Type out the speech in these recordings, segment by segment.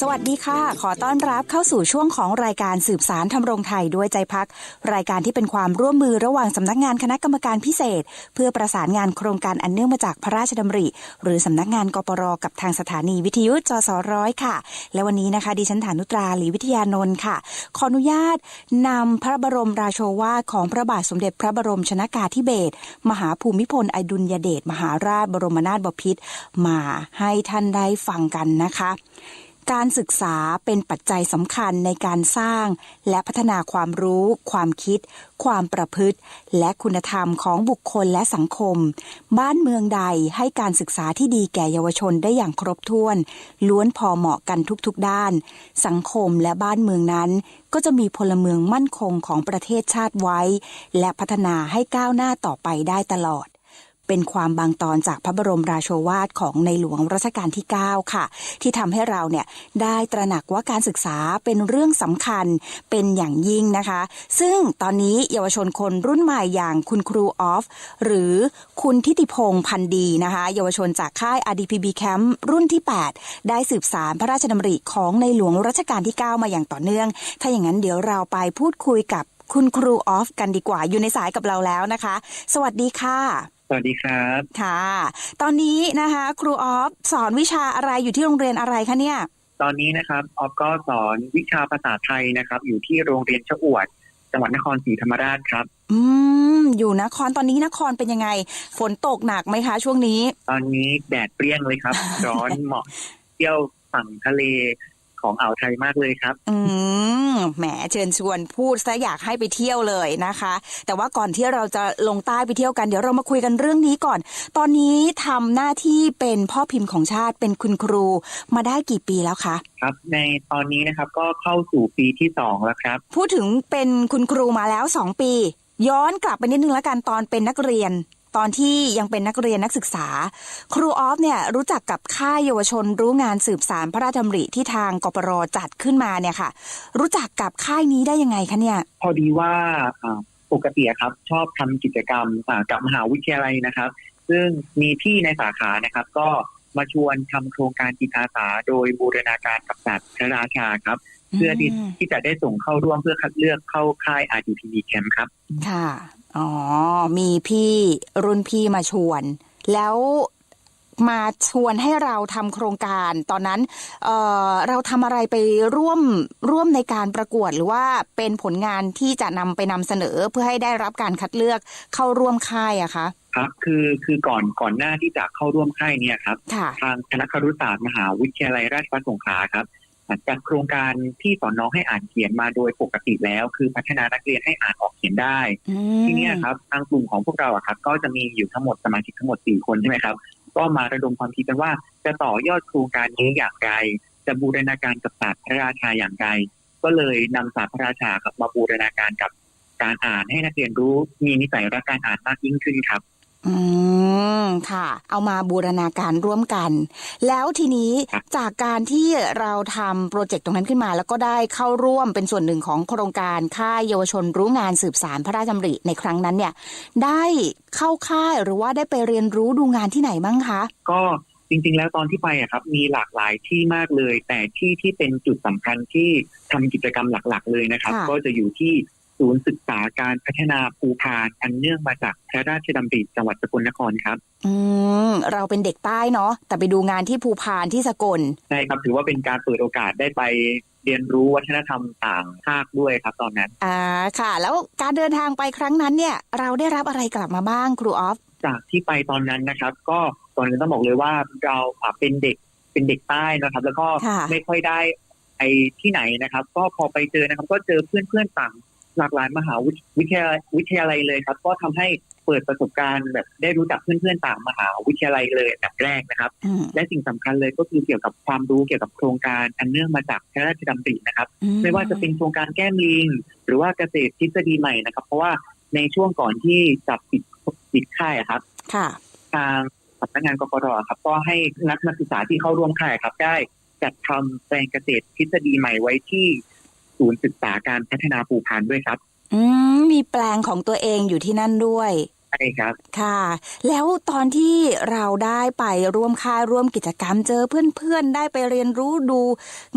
สวัสดีค่ะ ขอต้อนรับเข้าสู่ช่วงของรายการสืบสารทำรงไทยด้วยใจพัก รายการที่เป็นความร่วมมือระหว่างสำนักงานคณะกรรมการพิเศษ เพื่อประสานงานโครงการอันเนื่องมาจากพระราชดำริ หรือสำนักงานกปรกับทางสถานีวิทยุจสร้อยค่ะ และวันนี้นะคะ ดิฉันฐานุตราหลีวิทยานนท์ค่ะ ขออนุญาตนำพระบรมราโชวาทของพระบาทสมเด็จพระบรมชนากาธิเบศรมหาภูมิพลอดุลยเดชมหาราชบรมนาถบพิตรมาให้ท่านได้ฟังกันนะคะ การศึกษาเป็นปัจจัยสำคัญในการสร้าง และพัฒนาความรู้ ความคิด ความประพฤติ และคุณธรรมของบุคคลและสังคม บ้านเมืองใดให้การศึกษาที่ดีแก่เยาวชนได้อย่างครบถ้วน ล้วนพอเหมาะกันทุกๆด้าน สังคมและบ้านเมืองนั้น ก็จะมีพลเมืองมั่นคงของประเทศชาติไว้ และพัฒนาให้ก้าวหน้าต่อไปได้ตลอด เป็นความบางตอนจากพระบรมราโชวาทของในหลวงรัชกาลที่ 9 ค่ะ ที่ทำให้เราเนี่ยได้ตระหนักว่าการศึกษาเป็นเรื่องสำคัญเป็นอย่างยิ่งนะคะ ซึ่งตอนนี้เยาวชนคนรุ่นใหม่อย่างคุณครูออฟ หรือคุณทิติพงษ์พันดีนะคะ เยาวชนจากค่าย RDPB Camp รุ่นที่ 8 ได้สืบสารพระราชดำริของในหลวงรัชกาลที่ 9 มาอย่างต่อเนื่อง ถ้าอย่างนั้นเดี๋ยวเราไปพูดคุยกับคุณครูออฟกันดีกว่า อยู่ในสายกับเราแล้วนะคะ สวัสดีค่ะ วัสดีครับ ค่ะ ตอนนี้นะคะ ครูออฟสอนวิชาอะไรอยู่ที่โรงเรียนอะไรคะเนี่ย ตอนนี้นะครับออฟก็สอนวิชาภาษาไทยนะครับ อยู่ที่โรงเรียนชะอวด จังหวัดนครศรีธรรมราชครับ อืมอยู่นครตอนนี้นครเป็นยังไง ฝนตกหนักไหมคะ ช่วงนี้ ตอนนี้แดดเปรี้ยงเลยครับ ร้อนเหมาะเที่ยวฝั่งทะเล ของอ่าวไทยมากเลยครับ อืมแหมเชิญชวนพูดซะอยากให้ไปเที่ยวเลยนะคะ แต่ว่าก่อนที่เราจะลงใต้ไปเที่ยวกันเดี๋ยวเรามาคุยกันเรื่องนี้ก่อน ตอนนี้ทำหน้าที่เป็นพ่อพิมพ์ของชาติเป็นคุณครูมาได้กี่ปีแล้วคะครับในตอนนี้นะครับก็เข้าสู่ปีที่สองแล้วครับ พูดถึงเป็นคุณครูมาแล้วสองปี ย้อนกลับไปนิดนึงแล้วกันตอนเป็นนักเรียน ตอนที่ยังเป็นนักเรียนนักศึกษา ครูออฟเนี่ยรู้จักกับค่ายเยาวชนรู้งานสืบสารพระราชดำริที่ทางกปรจัดขึ้นมาเนี่ยค่ะ รู้จักกับค่ายนี้ได้ยังไงคะเนี่ย พอดีว่าอ่าปกติอะครับชอบทำกิจกรรมอ่ากับมหาวิทยาลัยนะครับ ซึ่งมีพี่ในสาขานะครับ ก็มาชวนทำโครงการจิตอาสา โดยบูรณาการกับศาสตร์พระราชาครับ เพื่อที่มที่จะได้ส่งเข้าร่วมเพื่อคัดเลือกเข้าค่าย RDPB Camp ครับ ค่ะ อ๋อ มีพี่รุ่นพี่มาชวน แล้วมาชวนให้เราทำโครงการ ตอนนั้นเอ่อเราทำอะไรไปร่วมร่วมในการประกวดหรือว่าเป็นผลงานที่จะนำไปนำเสนอเพื่อให้ได้รับการคัดเลือกเข้าร่วมค่ายอะคะครับคือคือก่อนก่อนหน้าที่จะเข้าร่วมค่ายเนี่ยครับค่ะทางคณะครุศาสตร์มหาวิทยาลัยราชภัฏสงขลาครับ จัดโครงการที่สอนน้องให้อ่านเขียนมาโดยปกติแล้ว คือพัฒนานักเรียนให้อ่านออกเขียนได้อืมทีเนี้ยครับทางกลุ่มของพวกเราอะครับ ก็จะมีอยู่ทั้งหมดสมาชิกทั้งหมดสี่คนใช่ไหมครับ ก็มาระดมความคิดกันว่า จะต่อยอดโครงการนี้อย่างไร จะบูรณาการกับศาสตร์พระราชาอย่างไร ก็เลยนำศาสตร์พระราชาครับมาบูรณาการกับการอ่านให้นักเรียนรู้มีนิสัยรักการอ่านมากยิ่งขึ้นครับ อืมค่ะ เอามาบูรณาการร่วมกัน แล้วทีนี้ครับจากการที่เราทำโปรเจกต์ตรงนั้นขึ้นมา แล้วก็ได้เข้าร่วมเป็นส่วนหนึ่งของโครงการค่ายเยาวชนรู้งานสืบสารพระราชดำริในครั้งนั้นเนี่ย ได้เข้าค่ายหรือว่าได้ไปเรียนรู้ดูงานที่ไหนบ้างคะ ก็จริงๆ แล้วตอนที่ไปอะครับมีหลากหลายที่มากเลย แต่ที่ที่เป็นจุดสำคัญที่ทำกิจกรรมหลัก ๆ เลยนะครับค่ะก็จะอยู่ที่ ศูนย์ศึกษาการพัฒนาภูพานอันเนื่องมาจากพระราชดำริจังหวัดสกลนครครับ อืมเราเป็นเด็กใต้เนาะแต่ไปดูงานที่ภูพานที่สกลใช่ครับถือว่าเป็นการเปิดโอกาสได้ไปเรียนรู้วัฒนธรรมต่างภาคด้วยครับตอนนั้น อ่าค่ะ แล้วการเดินทางไปครั้งนั้นเนี่ย เราได้รับอะไรกลับมาบ้างครูออฟจากที่ไปตอนนั้นนะครับ ก็ตอนนี้ต้องบอกเลยว่าเราอะเป็นเด็กเป็นเด็กใต้นะครับ แล้วก็ค่ะไม่ค่อยได้ไอที่ไหนนะครับ ก็พอไปเจอนะครับ ก็เจอเพื่อนๆต่าง หลากหลายมหาวิทยาวิทยาลัยเลยครับ ก็ทำให้เปิดประสบการณ์แบบได้รู้จักเพื่อนๆต่างมหาวิทยาลัยเลยอันดับแรกนะครับอืมและสิ่งสำคัญเลยก็คือเกี่ยวกับความรู้เกี่ยวกับโครงการอันเนื่องมาจากพระราชดำรินะครับอืไม่ว่าจะเป็นโครงการแก้มลิง หรือว่าเกษตรทฤษฎีใหม่นะครับ เพราะว่าในช่วงก่อนที่จะปิดปิดค่ายอะครับค่ะทางสำนักงานกกรครับ ก็ให้นักนักศึกษาที่เข้าร่วมค่ายครับ ได้จัดทำแปลงเกษตรทฤษฎีใหม่ไว้ที่ ศูนย์ศึกษาการพัฒนาภูพานด้วยครับ อืมมีแปลงของตัวเองอยู่ที่นั่นด้วยใช่ครับ ค่ะ แล้วตอนที่เราได้ไปร่วมค่ายร่วมกิจกรรมเจอเพื่อนๆ ได้ไปเรียนรู้ดู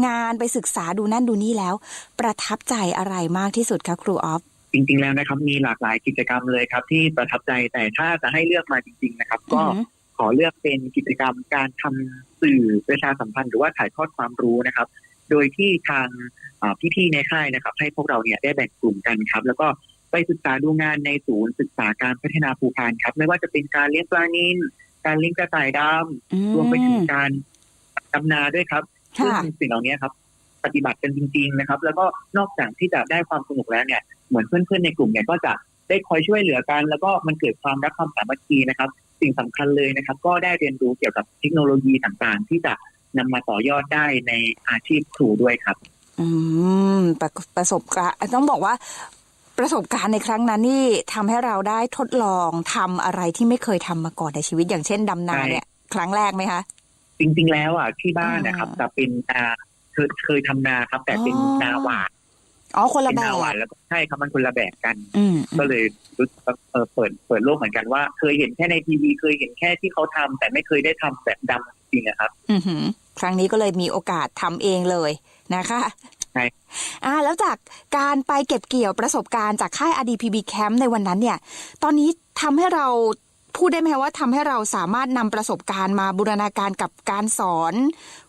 งานไปศึกษาดูนั่นดูนี่แล้ว ประทับใจอะไรมากที่สุดคะครูออฟจริง ๆ แล้วนะครับ มีหลากหลายกิจกรรมเลยครับ ที่ประทับใจแต่ถ้าจะให้เลือกมาจริง ๆ นะครับ ก็อือหือขอเลือกเป็นกิจกรรมการทำสื่อประชาสัมพันธ์หรือว่าถ่ายทอดความรู้นะครับ โดยที่ทางอ่าพี่ๆในค่ายนะครับ ให้พวกเราเนี่ยได้แบ่งกลุ่มกันครับ แล้วก็ไปศึกษาดูงานในศูนย์ศึกษาการพัฒนาภูพานครับ ไม่ว่าจะเป็นการเลี้ยงปลานิลการเลี้ยงกระต่ายดำอืมรวมไปถึงการดำนาด้วยครับซึ่งค่ะสิ่งเหล่านี้ครับ ปฏิบัติกันจริง ๆ นะครับ แล้วก็นอกจากที่จะได้ความสนุกแล้วเนี่ยเหมือนเพื่อนๆในกลุ่มเนี่ยก็จะได้คอยช่วยเหลือกัน แล้วก็มันเกิดความรักความสามัคคีนะครับ สิ่งสำคัญเลยนะครับ ก็ได้เรียนรู้เกี่ยวกับเทคโนโลยีต่างๆ ที่จะ นำมาต่อยอดได้ในอาชีพครูด้วยครับ อืมประประสบการณ์ต้องบอกว่าประสบการณ์ในครั้งนั้นนี่ทำให้เราได้ทดลองทำอะไรที่ไม่เคยทำมาก่อนในชีวิตอย่างเช่นดำนาใช่เนี่ย ครั้งแรกไหมคะ จริง ๆ แล้วอะที่บ้านนะครับอ่าจะเป็นนาเคยเคยทำนาครับ แต่เป็นอ๋อนาหวานอ๋อคนเป็ละนแบนาบหวานแล้วก็ใช่ครับมันคนละแบบกันอืมก็เลยรู้สึกว่าเออเปิดเปิดโลกเหมือนกันว่า เคยเห็นแค่ในทีวีเคยเห็นแค่ที่เขาทำแต่ไม่เคยได้ทำแบบดำจริงๆอะครับ อือหือ ครั้งนี้ก็เลยมีโอกาสทำเองเลยนะคะใช่อ่าแล้วจากการไปเก็บเกี่ยวประสบการณ์จากค่าย RDPB Camp ในวันนั้นเนี่ย ตอนนี้ทำให้เราพูดได้ไหมคะว่าทำให้เราสามารถนำประสบการณ์มาบูรณาการกับการสอน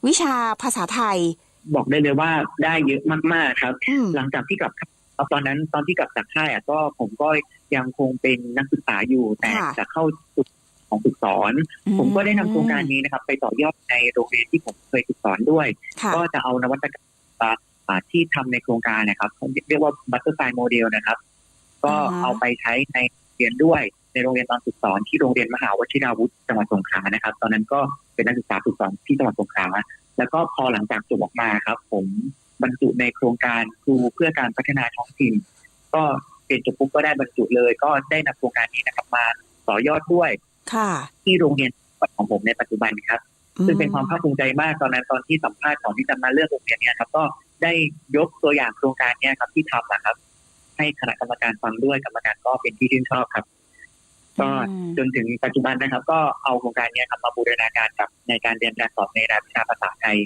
วิชาภาษาไทย บอกได้เลยว่าได้เยอะมากๆครับ อืม หลังจากที่กลับตอนนั้นตอนที่กลับจากค่ายอะก็ผมก็ยังคงเป็นนักศึกษาอยู่แต่ค่ะ จะเข้าจุด ของฝึกสอน ผมก็ได้นำโครงการนี้นะครับ ไปต่อยอดในโรงเรียนที่ผมเคยฝึกสอนด้วยค่ะก็จะเอานวัตกรรมอ่าที่ทำในโครงการนะครับ เรียกว่าบัตเตอร์ไฟโมเดลนะครับ ก็อ่าฮะเอาไปใช้ในเรียนด้วยในโรงเรียนตอนฝึกสอนที่โรงเรียนมหาวชิราวุธจังหวัดสงขลานะครับ ตอนนั้นก็เป็นนักศึกษาฝึกสอนที่จังหวัดสงขลาแล้วก็พอหลังจากจบออกมาครับ ผมบรรจุในโครงการครูเพื่อการพัฒนาท้องถิ่น ก็เรียนจบปุ๊บก็ได้บรรจุเลย ก็ได้นำโครงการนี้นะครับ มาต่อยอดด้วย ค่ะที่โรงเรียนของผมในปัจจุบันครับ ซึ่งเป็นความภาคภูมิใจมากตอนนั้นตอนที่สัมภาษณ์ก่อนที่จะมาเลือกโรงเรียนเนี่ยครับ ก็ได้ยกตัวอย่างโครงการเนี้ยครับ ที่ทำนะครับ ให้คณะกรรมการฟังด้วยกรรมการก็เป็นที่ชื่นชอบครับ ก็อืมจนถึงปัจจุบันนะครับ ก็เอาโครงการเนี้ยครับมาบูรณาการกับในการเรียนการสอนในรายวิชาภาษาไทย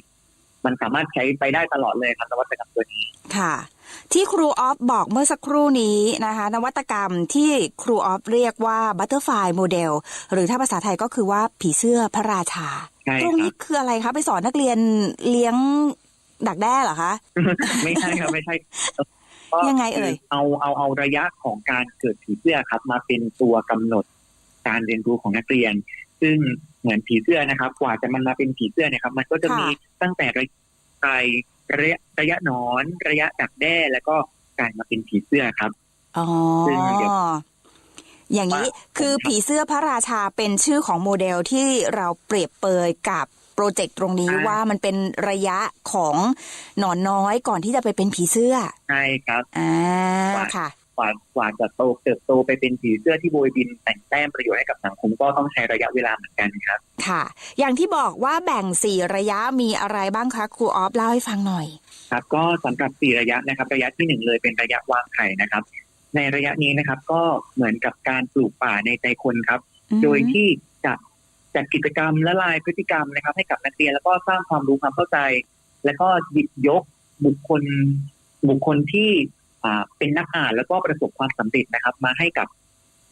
มันสามารถใช้ไปได้ตลอดเลยครับนวัตกรรมตัวนี้ค่ะ ที่ครูออฟบอกเมื่อสักครู่นี้นะคะนวัตกรรมที่ครูออฟเรียกว่า Butterfly Model หรือถ้าภาษาไทยก็คือว่าผีเสื้อพระราชาใช่ตรงครันี้บคืออะไรคะไปสอนนักเรียนเลี้ยงดักแด้เหรอคะ ไม่ใช่ครับไม่ใช่ก็ยังไงเอ่ยคือเอาเอาเอาระยะของการเกิดผีเสื้อครับ มาเป็นตัวกำหนดการเรียนรู้ของนักเรียน ซึ่งเหมือนผีเสื้อนะครับ กว่าจะมันมาเป็นผีเสื้อเนะครับ มันก็จะมีตั้งแต่ระยะไป ระยะระยะหนอนระยะดักแด้แล้วก็กลายมาเป็นผีเสื้อครับอ๋อซึ่งเดี๋ยวอย่างนี้ว่าคือผีเสื้อพระราชาเป็นชื่อของโมเดลที่เราเปรียบเปยกับโปรเจกต์ตรงนี้ว่ามันเป็นระยะของหนอนน้อยก่อนที่จะไปเป็นผีเสื้อ ใช่ครับอ่าว่าค่ะ กว่ากว่าจะโตเติบโตไปเป็นผีเสื้อที่โบยบินแต่งแต้มประโยชน์ให้กับสังคมก็ต้องใช้ระยะเวลาเหมือนกันครับ ค่ะ อย่างที่บอกว่าแบ่งสี่ระยะมีอะไรบ้างคะครูออฟเล่าให้ฟังหน่อย ครับ ก็สำหรับสี่ระยะนะครับ ระยะที่หนึ่งเลยเป็นระยะวางไข่นะครับ ในระยะนี้นะครับ ก็เหมือนกับการปลูกป่าในใจคนครับ โดยที่จะจัดกิจกรรมละลายพฤติกรรมนะครับ ให้กับนักเรียนแล้วก็สร้างความรู้ความเข้าใจ แล้วก็หยิบยกบุคคลบุคคลที่อ่า เป็นนักอ่านแล้วก็ประสบความสำเร็จนะครับ มาให้กับ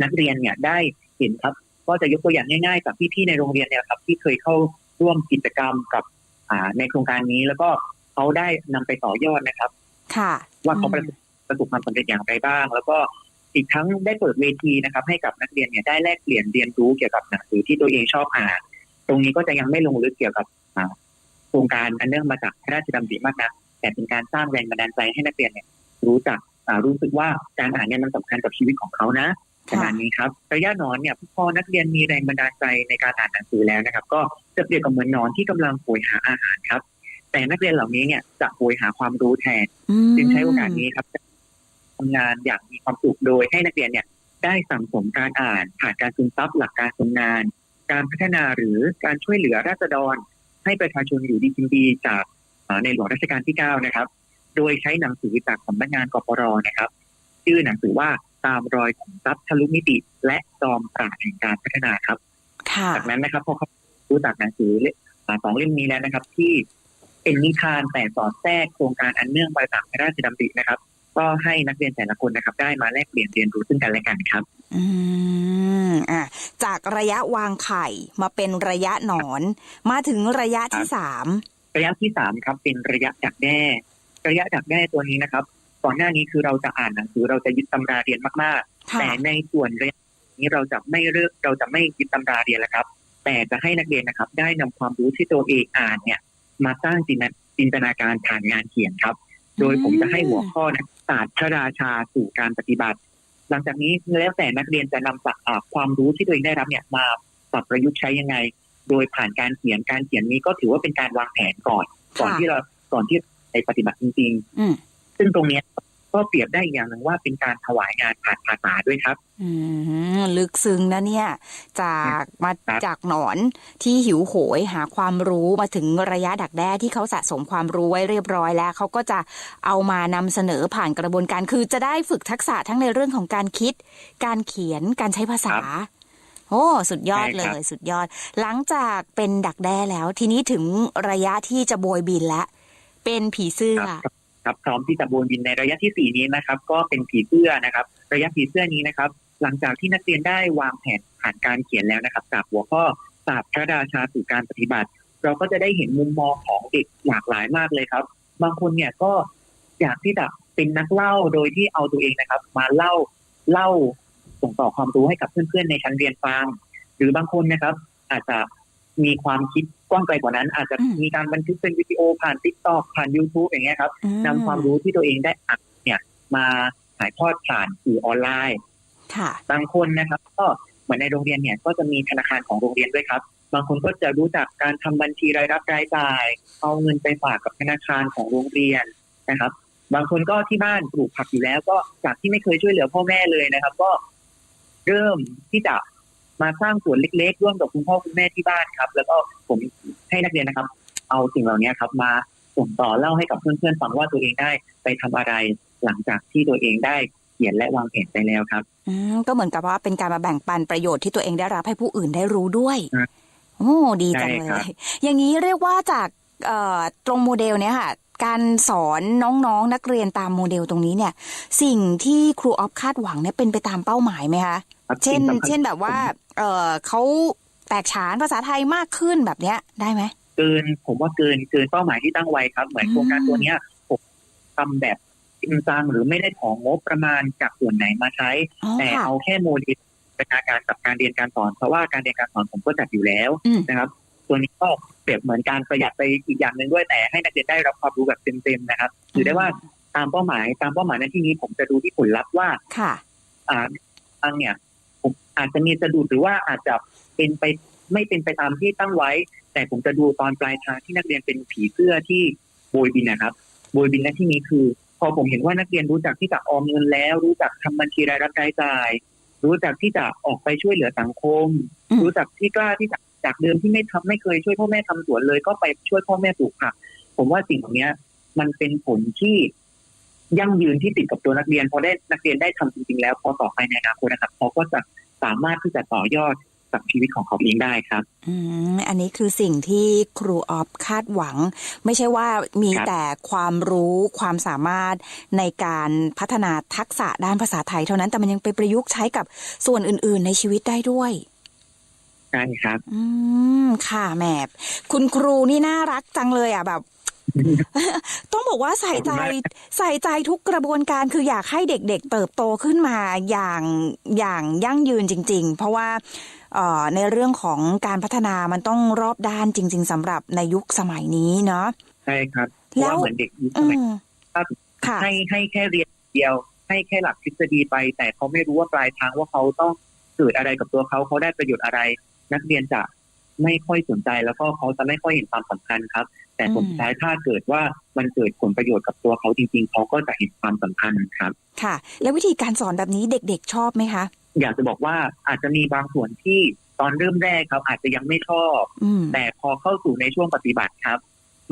นักเรียนเนี่ยได้เห็นครับ ก็จะยกตัวอย่างง่ายๆจากพี่ๆในโรงเรียนเนี่ยครับ ที่เคยเข้าร่วมกิจกรรมกับอ่าในโครงการนี้แล้วก็เขาได้นำไปต่อยอดนะครับ ค่ะ ว่าเขาประสบประสบความสำเร็จอย่างไรบ้าง แล้วก็อีกทั้งได้เปิดเวทีนะครับ ให้กับนักเรียนเนี่ยได้แลกเปลี่ยนเรียนรู้เกี่ยวกับหนังสือที่ตัวเองชอบอ่านตรงนี้ก็จะยังไม่ลงลึกเกี่ยวกับอ่าโครงการอันเนื่องมาจากพระราชดำริมากนะแต่เป็นการสร้างแรงบันดาลใจให้นักเรียนเนี่ย รู้จักอ่ารู้สึกว่าการอ่านเนี่ยมันสำคัญกับชีวิตของเขานะขค่ะนาดนี้ครับระยะหนอนเนี่ยพอนักเรียนมีแรงบันดาลใจในการอ่านหนังสือแล้วนะครับ ก็จะเปรียบกับเหมือนหนอนที่กำลังโหยหาอาหารครับ แต่นักเรียนเหล่านี้เนี่ยจะโหยหาความรู้แทนอืมจึงใช้โอกาสนี้ครับทำงานอย่างมีความสุขโดยให้นักเรียนเนี่ย ได้สั่งสมการอ่านผ่านการซึมซับหลักการทำงาน การพัฒนาหรือการช่วยเหลือราษฎร ให้ประชาชนอยู่ดีกินดีจากเอ่อในหลวงรัชกาลที่ 9 นะครับ โดยใช้หนังสือจากสำนักงานกปรนะครับ ชื่อหนังสือว่าตามรอยของทรัพย์ทะลุมิติ และจอมปราดแห่งการพัฒนาครับค่ะจากนั้นนะครับพอเขารู้จักหนังสือเล่มอ่าสองเล่มนี้แล้วนะครับ ที่เป็นนิทานแต่สอดแทรกโครงการอันเนื่องมาจากพระราชดำรินะครับ ก็ให้นักเรียนแต่ละคนนะครับ ได้มาแลกเปลี่ยนเรียนรู้ซึ่งกันและกันครับ อืมอะจากระยะวางไข่มาเป็นระยะหนอน มาถึงระยะที่ครับสามระยะที่สามครับเป็นระยะดักแด้ ระยะดักแด้ตัวนี้นะครับ ก่อนหน้านี้คือเราจะอ่านหนังสือเราจะยึดตำราเรียนมากๆค่ะแต่ในส่วนระยะนี้เราจะไม่เลือกเราจะไม่ยึดตำราเรียนแล้วครับ แต่จะให้นักเรียนนะครับ ได้นำความรู้ที่ตัวเองอ่านเนี่ย มาสร้างจินตนาจินตนาการผ่านงานเขียนครับ โดยผมจะให้หัวข้อนะศาสตร์พระราชาสู่การปฏิบัติ หลังจากนี้แล้วแต่นักเรียนจะนำศักอ่าความรู้ที่ตัวเองได้รับเนี่ยมาปรับประยุกต์ใช้ยังไง โดยผ่านการเขียนการเขียนนี้ก็ถือว่าเป็นการวางแผนก่อน ก่อนค่ะที่เราก่อนที่ ไปปฏิบัติจริงอืมๆซึ่งตรงเนี้ยก็เปรียบได้อีกอย่างหนึ่งว่าเป็นการถวายงานผ่านภาษาด้วยครับ อืมลึกซึ้งนะเนี่ย จากมาครับจากหนอนที่หิวโหยหาความรู้มาถึงระยะดักแด้ที่เขาสะสมความรู้ไว้เรียบร้อยแล้ว เขาก็จะเอามานำเสนอผ่านกระบวนการคือจะได้ฝึกทักษะทั้งในเรื่องของการคิด การเขียนการใช้ภาษา โอ้สุดยอดใช่เลครับยสุดยอด หลังจากเป็นดักแด้แล้ว ทีนี้ถึงระยะที่จะโบยบินแล้ว เป็นผีเสื้อครับครับพร้อมที่จะโบนบินในระยะที่สี่นี้นะครับ ก็เป็นผีเสื้อนะครับ ระยะผีเสื้อนี้นะครับ หลังจากที่นักเรียนได้วางแผนผ่านการเขียนแล้วนะครับ จากหัวข้อศาสตร์พระราชาสู่การปฏิบัติ เราก็จะได้เห็นมุมมองของเด็กหลากหลายมากเลยครับ บางคนเนี่ยก็อยากที่จะเป็นนักเล่าโดยที่เอาตัวเองนะครับ มาเล่าเล่าส่งต่อความรู้ให้กับเพื่อนๆในชั้นเรียนฟังหรือบางคนนะครับ อาจจะมีความคิด กว้างไกลกว่านั้น อาจจะอืมมีการบันทึกเป็นวิดีโอผ่าน t ิ k t o k ผ่าน YouTube อย่างเงี้ยครับอืนำความรู้ที่ตัวเองได้อ่านเนี่ยมาถ่ายทอดผ่านสื่อออนไลน์ค่ะบางคนนะครับ ก็เหมือนในโรงเรียนเนี่ยก็จะมีธนาคารของโรงเรียนด้วยครับ บางคนก็จะรู้จักการทำบัญชีรายรับรายจ่าย เอาเงินไปฝากกับธนาคารของโรงเรียนนะครับ บางคนก็ที่บ้านปลูกผักอยู่แล้ว ก็จากที่ไม่เคยช่วยเหลือพ่อแม่เลยนะครับ ก็เริ่มที่จะ มาสร้างสวนเล็กๆ ร่วมกับคุณพ่อคุณแม่ที่บ้านครับ แล้วก็ผมให้นักเรียนนะครับ เอาสิ่งเหล่านี้ครับ มาส่งต่อเล่าให้กับเพื่อนๆฟังว่าตัวเองได้ไปทำอะไรหลังจากที่ตัวเองได้เขียนและวางแผนไปแล้วครับอืมก็เหมือนกับว่าเป็นการมาแบ่งปันประโยชน์ที่ตัวเองได้รับให้ผู้อื่นได้รู้ด้วยครับโอ้ดีจังใช่เลครับยอย่างนี้เรียกว่าจากเอ่อตรงโมเดลเนี้ยค่ะ การสอนน้องๆนักเรียนตามโมเดลตรงนี้เนี่ย สิ่งที่ครูออฟคาดหวังเนี่ยเป็นไปตามเป้าหมายไหมคะครับเช่นสิ่งสำคัญเช่นแบบว่า เออเขาแตกฉานภาษาไทยมากขึ้นแบบเนี้ยได้ไหมเกินผมว่าเกินเกินเป้าหมายที่ตั้งไว้ครับ เหมือนอืมโครงการตัวเนี้ยผมทำแบบจริงจังหรือไม่ได้ของงบประมาณจากส่วนไหนมาใช้อ๋อแต่ค่ะเอาแค่โมเดลเป็นอาการกับการเรียนการสอน เพราะว่าการเรียนการสอนผมก็จัดอยู่แล้วอืมนะครับตัวนี้ก็เปรียบเหมือนการประหยัดไปอีกอย่างหนึ่งด้วยแต่ให้นักเรียนได้รับความรู้แบบเต็มๆนะครับถือได้ว่าตามเป้าหมายตามเป้าหมายในที่นี้ผมจะดูที่ผลลัพธ์ว่าค่ะอ่าทางเนี่ย ผมอาจจะมีสะดุดหรือว่าอาจจะเป็นไปไม่เป็นไปตามที่ตั้งไว้ แต่ผมจะดูตอนปลายทางที่นักเรียนเป็นผีเสื้อที่โบยบินนะครับ โบยบินในที่นี้คือ พอผมเห็นว่านักเรียนรู้จักที่จะออมเงินแล้ว รู้จักทำบัญชีรายรับรายจ่าย รู้จักที่จะออกไปช่วยเหลือสังคมอืมรู้จักที่กล้าที่จะจากเดิมที่ไม่ทำไม่เคยช่วยพ่อแม่ทำสวนเลย ก็ไปช่วยพ่อแม่ปลูกผัก ผมว่าสิ่งเหล่านี้มันเป็นผลที่ ยั่งยืนที่ติดกับตัวนักเรียนพอได้นักเรียนได้ทำจริงๆแล้วพอต่อไปในอนาคตนะครับเขาก็จะสามารถที่จะต่อยอดกับชีวิตของเขาเองได้ครับ อืม อันนี้คือสิ่งที่ครูออฟคาดหวัง ไม่ใช่ว่ามีครับแต่ความรู้ความสามารถในการพัฒนาทักษะด้านภาษาไทยเท่านั้นแต่มันยังไปประยุกต์ใช้กับส่วนอื่น ๆ ในชีวิตได้ด้วยใช่ครับ อืม ค่ะแหมบคุณครูนี่น่ารักจังเลยอะแบบ ต้องบอกว่าใส่ใจขอบคุณมากใส่ใจทุกกระบวนการคืออยากให้เด็กๆ เติบโตขึ้นมาอย่างอย่างยั่งยืนจริง ๆ เพราะว่าเอ่อในเรื่องของการพัฒนามันต้องรอบด้านจริง ๆสำหรับในยุคสมัยนี้เนาะใช่ครับเพแล้ราะวว่าเหมือนเด็กยุคสอืมัยมถ้าค่ะให้ให้แค่เรียนเดียว ให้แค่หลักทฤษฎีไป แต่เขาไม่รู้ว่าปลายทางว่าเขาต้องเกิดอะไรกับตัวเขาเขาได้ประโยชน์อะไร นักเรียนจะไม่ค่อยสนใจแล้วก็เขาจะไม่ค่อยเห็นความสำคัญครับ แต่ผลสุดท้ายถ้าเกิดว่ามันเกิดผลประโยชน์กับตัวเขาจริงๆ เขาก็จะเห็นความสำคัญครับ ค่ะ แล้ววิธีการสอนแบบนี้เด็กๆชอบไหมคะ อยากจะบอกว่าอาจจะมีบางส่วนที่ตอนเริ่มแรกครับ อาจจะยังไม่ชอบอืมแต่พอเข้าสู่ในช่วงปฏิบัติครับ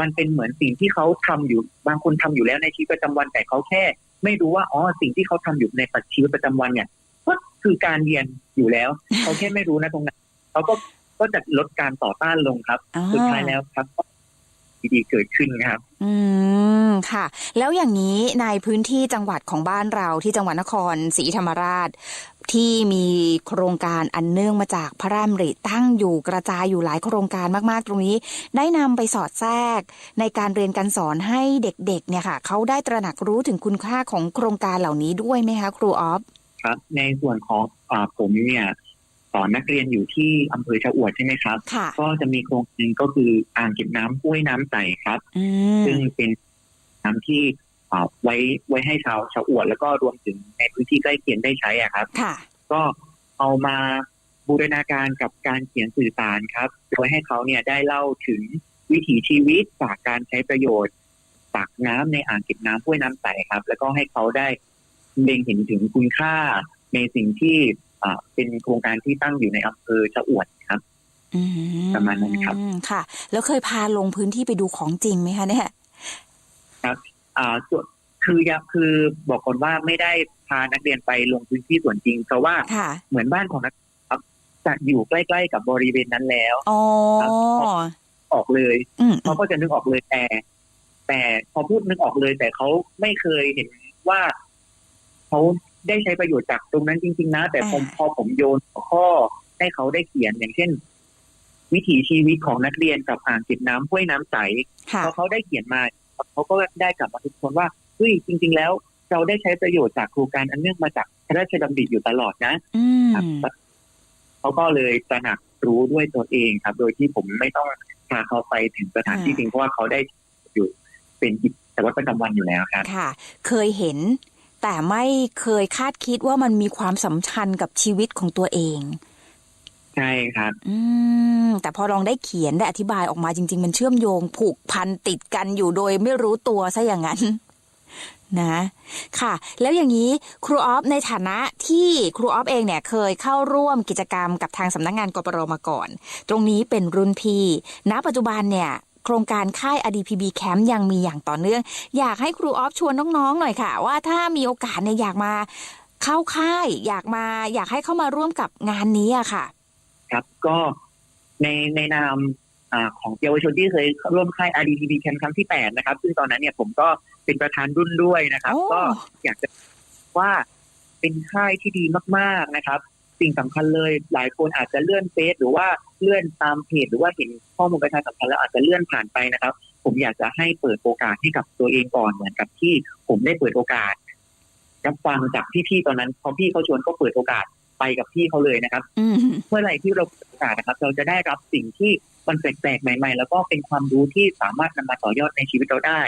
มันเป็นเหมือนสิ่งที่เขาทำอยู่บางคนทำอยู่แล้วในชีวิตประจำวันแต่เขาแค่ ไม่รู้ว่าอ๋อสิ่งที่เขาทำอยู่ในปัจชีวิตประจำวันเนี่ยก็คือการเรียนอยู่แล้ว เขาแค่ไม่รู้นะตรงนั้นเขาก็ก็จะลดการต่อต้านลงครับอ่าสุดท้ายแล้วครับก็ ดีๆเกิดขึ้นครับ อืมค่ะ แล้วอย่างนี้ในพื้นที่จังหวัดของบ้านเราที่จังหวัดนครศรีธรรมราช ที่มีโครงการอันเนื่องมาจากพระราชดำริตั้งอยู่กระจายอยู่หลายโครงการมากๆ ตรงนี้ ได้นำไปสอดแทรก ในการเรียนการสอนให้เด็กๆ เนี่ยค่ะเขาได้ตระหนักรู้ถึงคุณค่าของโครงการเหล่านี้ด้วยไหมคะ ครูออฟครับในส่วนของอาผมเนี่ยส อนนักเรียนอยู่ที่อำเภอชะอวดใช่ไหมครับค่ะก็จะมีโครงการก็คืออ่างเก็บน้ำห้วยน้ำใสครับอืมซึ่งเป็นน้ำที่อ่าไว้ไว้ให้ชาวชาวอวด แล้วก็รวมถึงในพื้นที่ใกล้เคียงได้ใช้อะครับค่ะก็เอามาบูรณาการกับการเขียนสื่อสารครับ โดยให้เขาเนี่ยได้เล่าถึงวิถีชีวิตจากการใช้ประโยชน์ตักน้ำในอ่างเก็บน้ำห้วยน้ำใสครับ แล้วก็ให้เขาได้เล็งเห็นถึงคุณค่าในสิ่งที่อ่า เป็นโครงการที่ตั้งอยู่ในอำเภอชะอวดครับอืประมาณนั้นครับค่ะ แล้วเคยพาลงพื้นที่ไปดูของจริงไหมคะเนี่ยอ่าส่วนคืออยากคือบอกก่อนว่าไม่ได้พานักเรียนไปลงพื้นที่ส่วนจริงเพราะว่าค่ะเหมือนบ้านของนักเรียนครับจะอยู่ใกล้ๆกับบริเวณนั้นแล้วอ๋อครับออกเลยอืมเขาก็จะนึกออกเลยแต่ แต่พอพูดนึกออกเลย แต่เขาไม่เคยเห็นว่าเขา ได้ใช้ประโยชน์จากตรงนั้นจริง ๆ นะ แต่ผมพอผมโยนหัวข้อให้เขาได้เขียนอย่างเช่น วิถีชีวิตของนักเรียนกับอ่างเก็บน้ำห้วยน้ำใสค่ะพอเขาได้เขียนมาเขาก็ได้กลับมาทุกคนว่าเฮ้ยจริง ๆ แล้วเราได้ใช้ประโยชน์จากโครงการอันเนื่องมาจากพระราชดำริอยู่ตลอดนะอืมครับเขาก็เลยตระหนักรู้ด้วยตัวเองครับ โดยที่ผมไม่ต้องพาเขาไปถึงสถานที่จริงเพราะว่าเขาได้อยู่เป็นกิจวัตรประจำวันอยู่แล้วครับ ค่ะ เคยเห็น แต่ไม่เคยคาดคิดว่ามันมีความสำคัญกับชีวิตของตัวเอง ใช่ครับ อืม แต่พอลองได้เขียนได้อธิบายออกมาจริง ๆ มันเชื่อมโยงผูกพันติดกันอยู่โดยไม่รู้ตัวซะอย่างนั้นนะค่ะ แล้วอย่างนี้ครูออฟในฐานะที่ครูออฟเองเนี่ยเคยเข้าร่วมกิจกรรมกับทางสำนักงานกปรมาก่อน ตรงนี้เป็นรุ่นพี่ณปัจจุบันเนี่ย โครงการค่าย ADPB Camp ยังมีอย่างต่อเนื่อง อยากให้ครูออฟชวนน้องๆหน่อยค่ะ ว่าถ้ามีโอกาสเนี่ยอยากมาเข้าค่าย อยากมาอยากให้เข้ามาร่วมกับงานนี้อะค่ะ ครับก็ในในนามอ่าของเยาวชนที่เคยร่วมค่าย RDTV Camp ครั้งที่แปดนะครับ ซึ่งตอนนั้นเนี่ยผมก็เป็นประธานรุ่นด้วยนะครับโอ้ก็อยากจะว่าเป็นค่ายที่ดีมาก ๆนะครับ สิ่งสำคัญเลย หลายคนอาจจะเลื่อนเฟซหรือว่าเลื่อนตามเพจหรือว่าเห็นข้อมูลประชาสัมพันธ์แล้วอาจจะเลื่อนผ่านไปนะครับ ผมอยากจะให้เปิดโอกาสให้กับตัวเองก่อนเหมือนกับที่ผมได้เปิดโอกาสรับฟังจากพี่ๆตอนนั้นพอพี่เขาชวนก็เปิดโอกาสไปกับพี่เขาเลยนะครับอืมเมื่อไหร่ที่เราเปิดโอกาสนะครับ เราจะได้รับสิ่งที่มันแปลกๆใหม่ ๆ แล้วก็เป็นความรู้ที่สามารถนำมาต่อยอดในชีวิตเราได้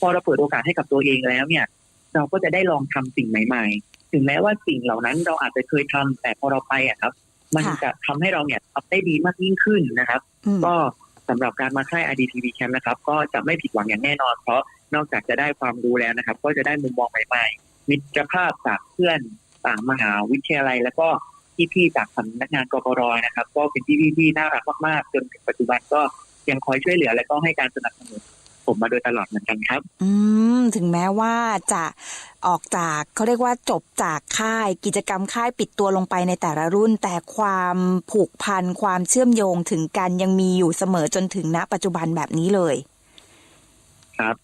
พอเราเปิดโอกาสให้กับตัวเองแล้วเนี่ย เราก็จะได้ลองทำสิ่งใหม่ ๆ ถึงแม้ว่าสิ่งเหล่านั้นเราอาจจะเคยทำแต่พอเราไปอะครับ มันค่ะจะทำให้เราเนี่ยทำได้ดีมากยิ่งขึ้นนะครับอืมก็สำหรับการมาค่าย RDTV Camp นะครับ ก็จะไม่ผิดหวังอย่างแน่นอน เพราะนอกจากจะได้ความรู้แล้วนะครับ ก็จะได้มุมมองใหม่ๆมิตรภาพจากเพื่อนต่างมหาวิทยาลัย แล้วก็พี่ๆจากสำนักงานกกรนะครับ ก็เป็นพี่ๆที่น่ารักมากๆจนถึงปัจจุบันก็ยังคอยช่วยเหลือ และก็ให้การสนับสนุน ผมมาโดยตลอดเหมือนกันครับ อืมถึงแม้ว่าจะออกจากเขาเรียกว่าจบจากค่ายกิจกรรมค่ายปิดตัวลงไปในแต่ละรุ่น แต่ความผูกพันความเชื่อมโยงถึงกันยังมีอยู่เสมอจนถึงณปัจจุบันแบบนี้เลย ครับอืม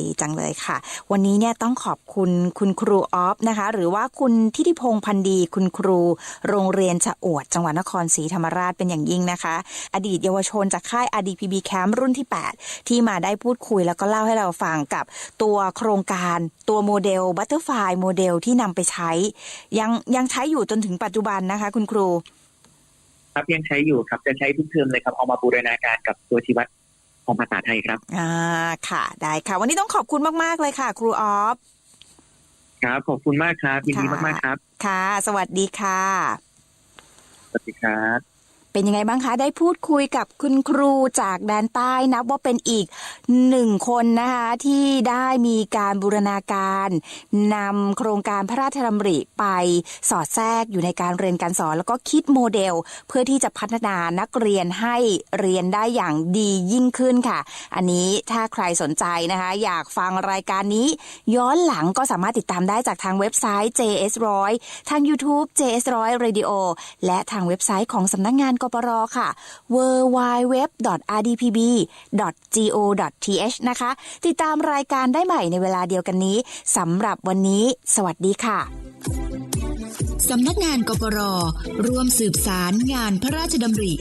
ดีจังเลยค่ะ วันนี้เนี่ยต้องขอบคุณคุณครูออฟนะคะ หรือว่าคุณทิติพงษ์พันธ์ดี คุณครู โรงเรียนชะอวด จังหวัดนครศรีธรรมราชเป็นอย่างยิ่งนะคะ อดีตเยาวชนจากค่าย RDPB Camp รุ่นที่ 8 ที่มาได้พูดคุยแล้วก็เล่าให้เราฟังกับตัวโครงการตัวโมเดล Butterfly โมเดลที่นำไปใช้ ยังยังใช้อยู่จนถึงปัจจุบันนะคะ คุณครู ครับยังใช้อยู่ครับจะใช้ทุกเทอมเลยครับเอามาบูรณาการกับตัวชีวัด ของภาษาไทยครับ อ่าค่ะ ได้ค่ะ วันนี้ต้องขอบคุณมากๆเลยค่ะ ครูออฟครับ ขอบคุณมากครับยินดีค่ะมากๆครับ ค่ะ สวัสดีค่ะ สวัสดีครับ เป็นยังไงบ้างคะ ได้พูดคุยกับคุณครูจากแดนใต้นับว่าเป็นอีกหนึ่งคนนะคะที่ได้มีการบูรณาการนำโครงการพระราชดำริไปสอดแทรกอยู่ในการเรียนการสอน แล้วก็คิดโมเดล เพื่อที่จะพัฒนานักเรียนให้เรียนได้อย่างดียิ่งขึ้นค่ะ อันนี้ถ้าใครสนใจนะคะ อยากฟังรายการนี้ ย้อนหลังก็สามารถติดตามได้จากทางเว็บไซต์ JS100 ทาง YouTube JS100 Radio และทางเว็บไซต์ของสำนักงานกปรค่ะ www.rdpb.go.th นะคะ ติดตามรายการได้ใหม่ในเวลาเดียวกันนี้สำหรับวันนี้ สวัสดีค่ะสำนักงานกปรร่วมสืบสารงานพระราชดำริ